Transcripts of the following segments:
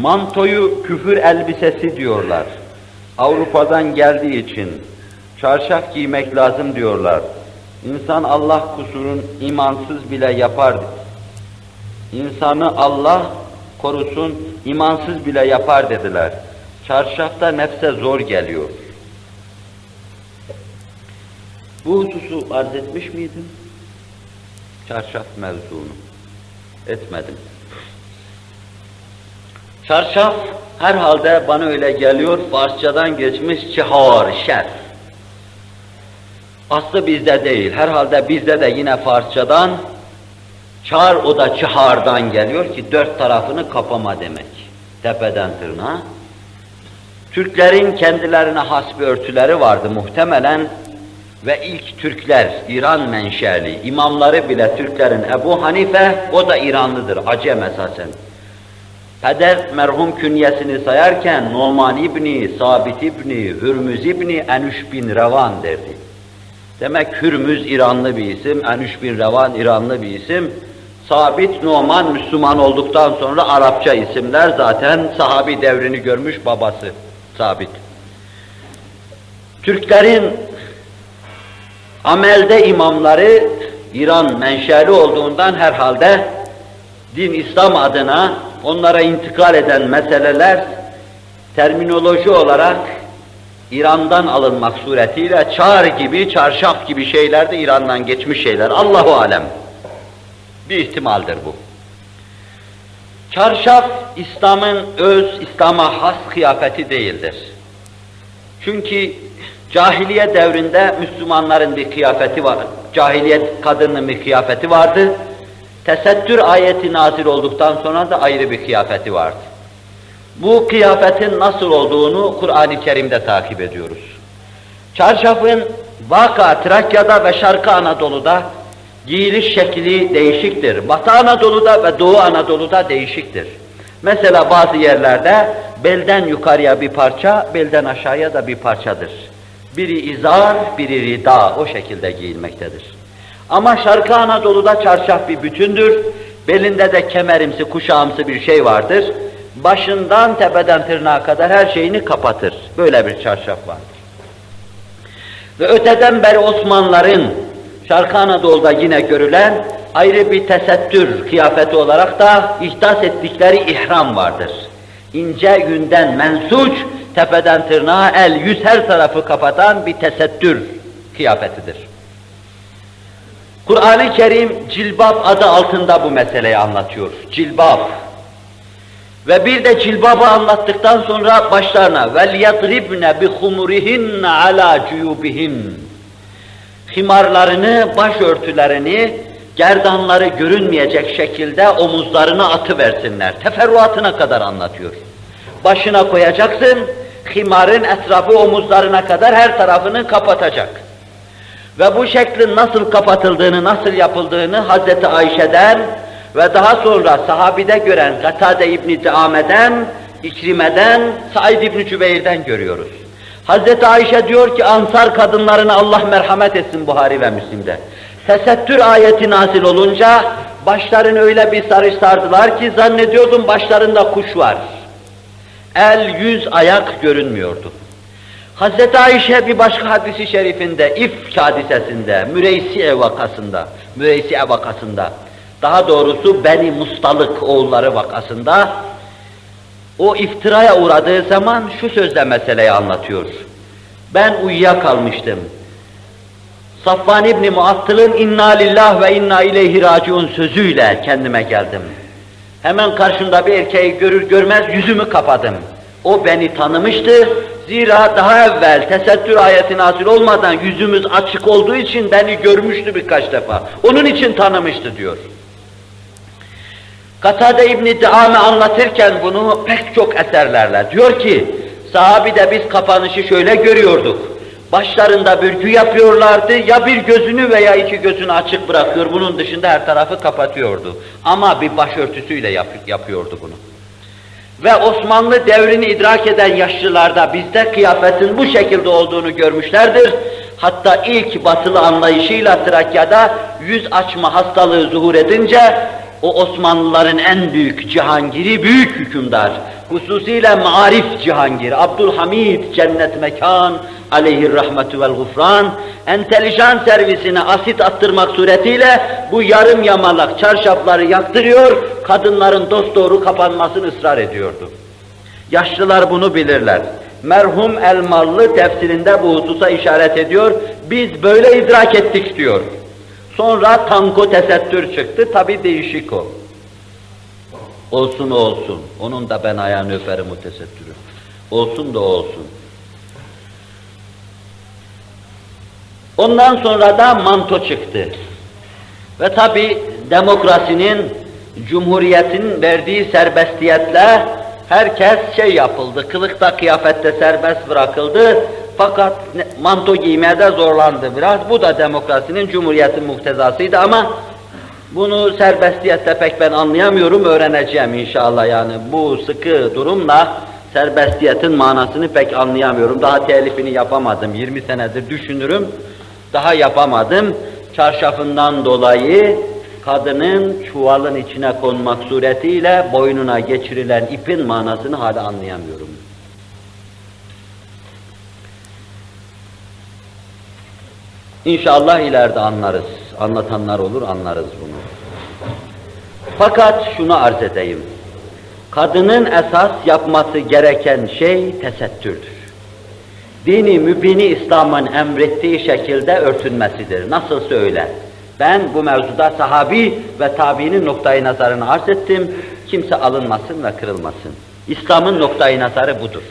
Mantoyu küfür elbisesi diyorlar. Avrupa'dan geldiği için çarşaf giymek lazım diyorlar. İnsan Allah kusurun imansız bile yapar. İnsanı Allah korusun imansız bile yapar dediler. Çarşafta nefse zor geliyor. Bu hususu arz etmiş miydim? Çarşaf mevzunu. Etmedim. Çarşaf herhalde bana öyle geliyor, Farsçadan geçmiş çihar, şer. Aslı bizde değil, herhalde bizde de yine Farsçadan çar o da çıhardan geliyor ki dört tarafını kapama demek. Tepeden tırnağa. Türklerin kendilerine has bir örtüleri vardı muhtemelen ve ilk Türkler İran menşeli, imamları bile Türklerin Ebu Hanife, o da İranlıdır, Acem esasen. Peder merhum künyesini sayarken Numan İbni, Sabit İbni, Hürmüz İbni, Enüş bin Revan derdi. Demek Hürmüz İranlı bir isim, Enüş bin Revan İranlı bir isim. Sabit Numan Müslüman olduktan sonra Arapça isimler zaten sahabi devrini görmüş babası Sabit. Türklerin amelde imamları İran menşeli olduğundan herhalde din İslam adına onlara intikal eden meseleler terminoloji olarak İran'dan alınmak suretiyle çağır gibi, çarşaf gibi şeyler de İran'dan geçmiş şeyler. Allahu alem. Bir ihtimaldir bu. Çarşaf İslam'ın öz, İslam'a has kıyafeti değildir. Çünkü cahiliye devrinde Müslümanların bir kıyafeti var. Cahiliyet kadının bir kıyafeti vardı. Tesettür ayeti nazil olduktan sonra da ayrı bir kıyafeti vardı. Bu kıyafetin nasıl olduğunu Kur'an-ı Kerim'de takip ediyoruz. Çarşafın Vaka, Trakya'da ve Şarkı Anadolu'da giyiliş şekli değişiktir. Batı Anadolu'da ve Doğu Anadolu'da değişiktir. Mesela bazı yerlerde belden yukarıya bir parça, belden aşağıya da bir parçadır. Biri izar, biri rida o şekilde giyilmektedir. Ama Şarkı Anadolu'da çarşaf bir bütündür. Belinde de kemerimsi, kuşağımsı bir şey vardır. Başından tepeden tırnağa kadar her şeyini kapatır. Böyle bir çarşaf vardır. Ve öteden beri Osmanlıların Şarkı Anadolu'da yine görülen ayrı bir tesettür kıyafeti olarak da ihdas ettikleri ihram vardır. İnce yünden mensuç, tepeden tırnağa el, yüz her tarafı kapatan bir tesettür kıyafetidir. Kur'an-ı Kerim cilbab adı altında bu meseleyi anlatıyor. Cilbab. Ve bir de cilbabı anlattıktan sonra başlarına vel yadribne bi humurihin ala cuyubihin himarlarını, başörtülerini, gerdanları görünmeyecek şekilde omuzlarına atıversinler. Teferruatına kadar anlatıyor. Başına koyacaksın, himarın etrafı omuzlarına kadar her tarafını kapatacak. Ve bu şeklin nasıl kapatıldığını, nasıl yapıldığını Hazreti Ayşe'den ve daha sonra sahabide gören Katade İbni Diame'den, İkrime'den, Said İbni Cübeyr'den görüyoruz. Hazreti Ayşe diyor ki Ansar kadınlarına Allah merhamet etsin Buhari ve Müslim'de. Tesettür ayeti nazil olunca başlarını öyle bir sarış sardılar ki zannediyordum başlarında kuş var. El, yüz, ayak görünmüyordu. Hazreti Ayşe bir başka hadisi şerifinde, İfk hadisesinde, Müreysiye vakasında, Müreysiye vakasında, daha doğrusu Beni Mustalık oğulları vakasında, o iftiraya uğradığı zaman şu sözle meseleyi anlatıyor. Ben uyuyakalmıştım. Safvan İbni Muattıl'ın inna lillah ve inna ileyhi raciun sözüyle kendime geldim. Hemen karşımda bir erkeği görür görmez yüzümü kapadım. O beni tanımıştı. Zira daha evvel tesettür ayeti nazil olmadan yüzümüz açık olduğu için beni görmüştü birkaç defa. Onun için tanımıştı diyor. Katade İbni Diame anlatırken bunu pek çok eserlerle diyor ki sahabi de biz kapanışı şöyle görüyorduk. Başlarında bürgü yapıyorlardı, ya bir gözünü veya iki gözünü açık bırakıyor, bunun dışında her tarafı kapatıyordu. Ama bir başörtüsüyle yap yapıyordu bunu. Ve Osmanlı devrini idrak eden yaşlılarda bizde kıyafetin bu şekilde olduğunu görmüşlerdir. Hatta ilk batılı anlayışıyla Trakya'da yüz açma hastalığı zuhur edince o Osmanlıların en büyük cihangiri, büyük hükümdar, hususiyle marif cihangir, Abdülhamid cennet mekan, aleyhir rahmetü vel gufran, entelijan servisine asit attırmak suretiyle bu yarım yamalak çarşafları yaktırıyor, kadınların dosdoğru kapanmasını ısrar ediyordu. Yaşlılar bunu bilirler. Merhum Elmalı tefsirinde bu hususa işaret ediyor. Biz böyle idrak ettik diyor. Sonra tanko tesettür çıktı. Tabi değişik o. Olsun olsun. Onun da ben ayağını öperim o tesettürü. Olsun da olsun. Ondan sonra da manto çıktı. Ve tabi demokrasinin, cumhuriyetin verdiği serbestiyetle herkes şey yapıldı, kılıkta kıyafette serbest bırakıldı. Fakat manto giymeye de zorlandı biraz. Bu da demokrasinin, cumhuriyetin muhtezasıydı ama bunu serbestiyette pek ben anlayamıyorum, öğreneceğim inşallah yani. Bu sıkı durumla serbestiyetin manasını pek anlayamıyorum. Daha telifini yapamadım, 20 senedir düşünürüm. Daha yapamadım. Çarşafından dolayı kadının çuvalın içine konmak suretiyle boynuna geçirilen ipin manasını hala anlayamıyorum. İnşallah ileride anlarız. Anlatanlar olur, anlarız bunu. Fakat şunu arz edeyim. Kadının esas yapması gereken şey tesettürdür. Dini mübini İslam'ın emrettiği şekilde örtünmesidir. Nasıl söyle? Ben bu mevzuda sahabi ve tabiinin noktayı nazarını arz ettim. Kimse alınmasın ve kırılmasın. İslam'ın noktayı nazarı budur.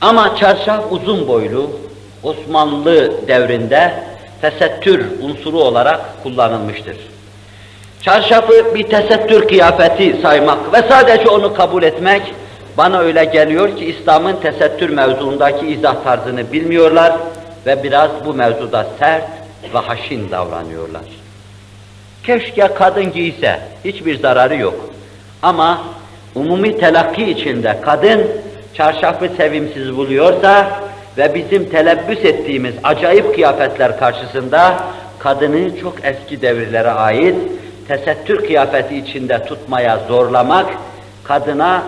Ama çarşaf uzun boylu, Osmanlı devrinde tesettür unsuru olarak kullanılmıştır. Çarşafı bir tesettür kıyafeti saymak ve sadece onu kabul etmek bana öyle geliyor ki İslam'ın tesettür mevzuundaki izah tarzını bilmiyorlar ve biraz bu mevzuda sert ve haşin davranıyorlar. Keşke kadın giyse, hiçbir zararı yok. Ama umumi telakki içinde kadın çarşafı sevimsiz buluyorsa ve bizim telebbüs ettiğimiz acayip kıyafetler karşısında kadını çok eski devirlere ait tesettür kıyafeti içinde tutmaya zorlamak, kadına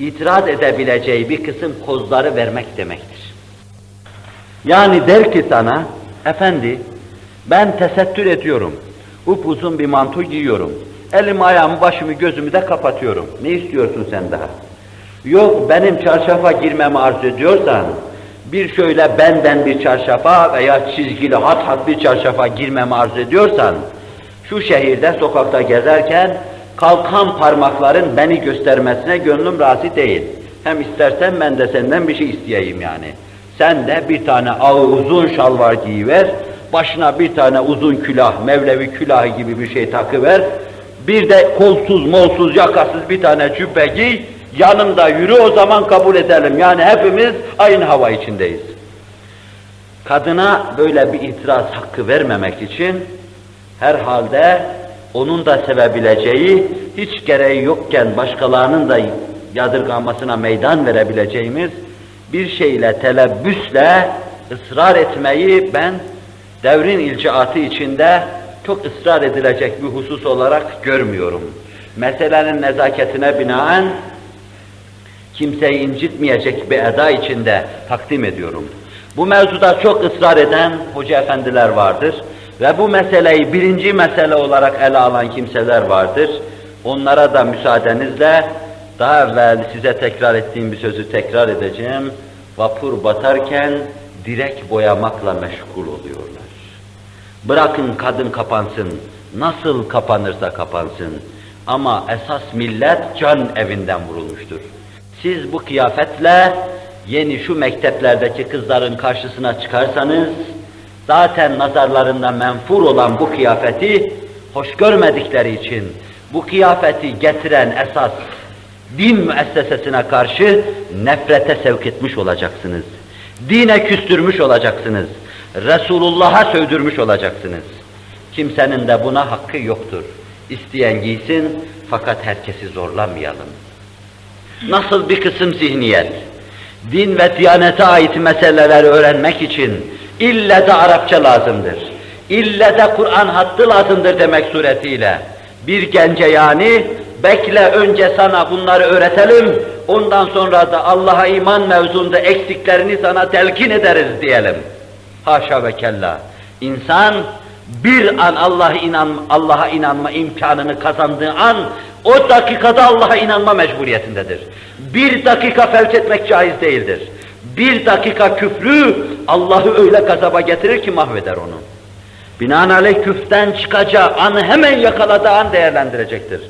itiraz edebileceği bir kısım kozları vermek demektir. Yani der ki sana, efendi ben tesettür ediyorum, upuzun bir manto giyiyorum, elimi ayağımı başımı gözümü de kapatıyorum. Ne istiyorsun sen daha? Yok benim çarşafa girmemi arzu ediyorsan, bir şöyle benden bir çarşafa veya çizgili hat hat bir çarşafa girmemi arzu ediyorsan, şu şehirde sokakta gezerken kalkan parmakların beni göstermesine gönlüm razı değil. Hem istersen ben de senden bir şey isteyeyim yani. Sen de bir tane ağı uzun şalvar giyiver, başına bir tane uzun külah, Mevlevi külahı gibi bir şey takıver, bir de kolsuz, molsuz, yakasız bir tane cübbe giy, yanımda yürü o zaman kabul edelim. Yani hepimiz aynı hava içindeyiz. Kadına böyle bir itiraz hakkı vermemek için herhalde onun da sevebileceği, hiç gereği yokken başkalarının da yadırganmasına meydan verebileceğimiz bir şeyle, telebbüsle ısrar etmeyi ben devrin ilciatı içinde çok ısrar edilecek bir husus olarak görmüyorum. Meselenin nezaketine binaen kimseyi incitmeyecek bir eda içinde takdim ediyorum. Bu mevzuda çok ısrar eden hoca efendiler vardır ve bu meseleyi birinci mesele olarak ele alan kimseler vardır. Onlara da müsaadenizle daha evvel size tekrar ettiğim bir sözü tekrar edeceğim. Vapur batarken direk boyamakla meşgul oluyorlar. Bırakın kadın kapansın, nasıl kapanırsa kapansın. Ama esas millet can evinden vurulmuştur. Siz bu kıyafetle yeni şu mekteplerdeki kızların karşısına çıkarsanız, zaten nazarlarında menfur olan bu kıyafeti hoş görmedikleri için bu kıyafeti getiren esas din müessesesine karşı nefrete sevk etmiş olacaksınız. Dine küstürmüş olacaksınız. Resulullah'a sövdürmüş olacaksınız. Kimsenin de buna hakkı yoktur. İsteyen giysin fakat herkesi zorlamayalım. Nasıl bir kısım zihniyet, din ve diyanete ait meseleleri öğrenmek için ille de Arapça lazımdır. İlle de Kur'an hattı lazımdır demek suretiyle. Bir gence yani bekle önce sana bunları öğretelim, ondan sonra da Allah'a iman mevzunda eksiklerini sana telkin ederiz diyelim. Haşa ve kella. İnsan bir an Allah'a inan Allah'a inanma imkanını kazandığı an o dakikada Allah'a inanma mecburiyetindedir. Bir dakika felç etmek caiz değildir. Bir dakika küfrü Allah'ı öyle gazaba getirir ki mahveder onu. Binaenaleyh küften çıkacağı anı hemen yakaladığı an değerlendirecektir.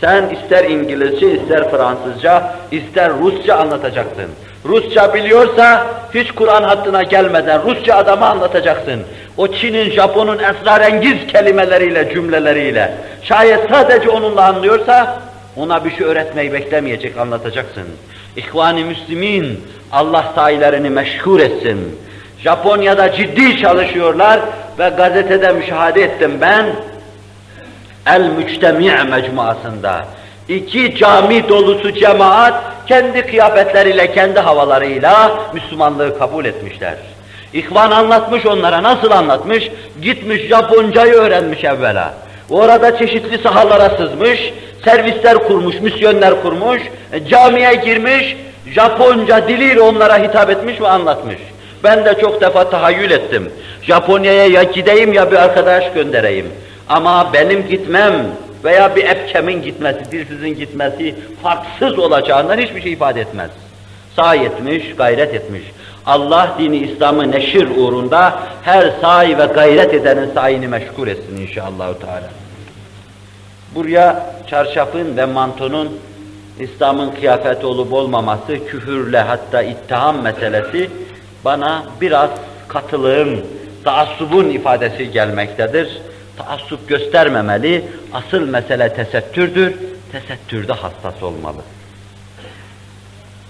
Sen ister İngilizce, ister Fransızca, ister Rusça anlatacaksın. Rusça biliyorsa hiç Kur'an hattına gelmeden Rusça adama anlatacaksın. O Çin'in, Japon'un esrarengiz kelimeleriyle, cümleleriyle. Şayet sadece onunla anlıyorsa ona bir şey öğretmeyi beklemeyecek, anlatacaksın. İhvan-ı Müslümin, Allah sahilerini meşhur etsin. Japonya'da ciddi çalışıyorlar ve gazetede müşahede ettim ben. El Müctemi' mecmuasında iki cami dolusu cemaat kendi kıyafetleriyle, kendi havalarıyla Müslümanlığı kabul etmişler. İhvan anlatmış onlara, nasıl anlatmış? Gitmiş Japoncayı öğrenmiş evvela. Orada çeşitli sahalara sızmış, servisler kurmuş, misyonlar kurmuş, e, camiye girmiş, Japonca diliyle onlara hitap etmiş ve anlatmış. Ben de çok defa tahayyül ettim. Japonya'ya ya gideyim ya bir arkadaş göndereyim. Ama benim gitmem veya bir epkemin gitmesi, dilsizin gitmesi farksız olacağından hiçbir şey ifade etmez. Sahi etmiş, gayret etmiş. Allah dini İslam'ı neşir uğrunda her sahi ve gayret edenin sayini meşgul etsin inşallah. Teala. Buraya çarşafın ve mantonun İslam'ın kıyafeti olup olmaması, küfürle hatta ittiham meselesi bana biraz katılığın, taassubun ifadesi gelmektedir. Taassup göstermemeli, asıl mesele tesettürdür, tesettürde hassas olmalı.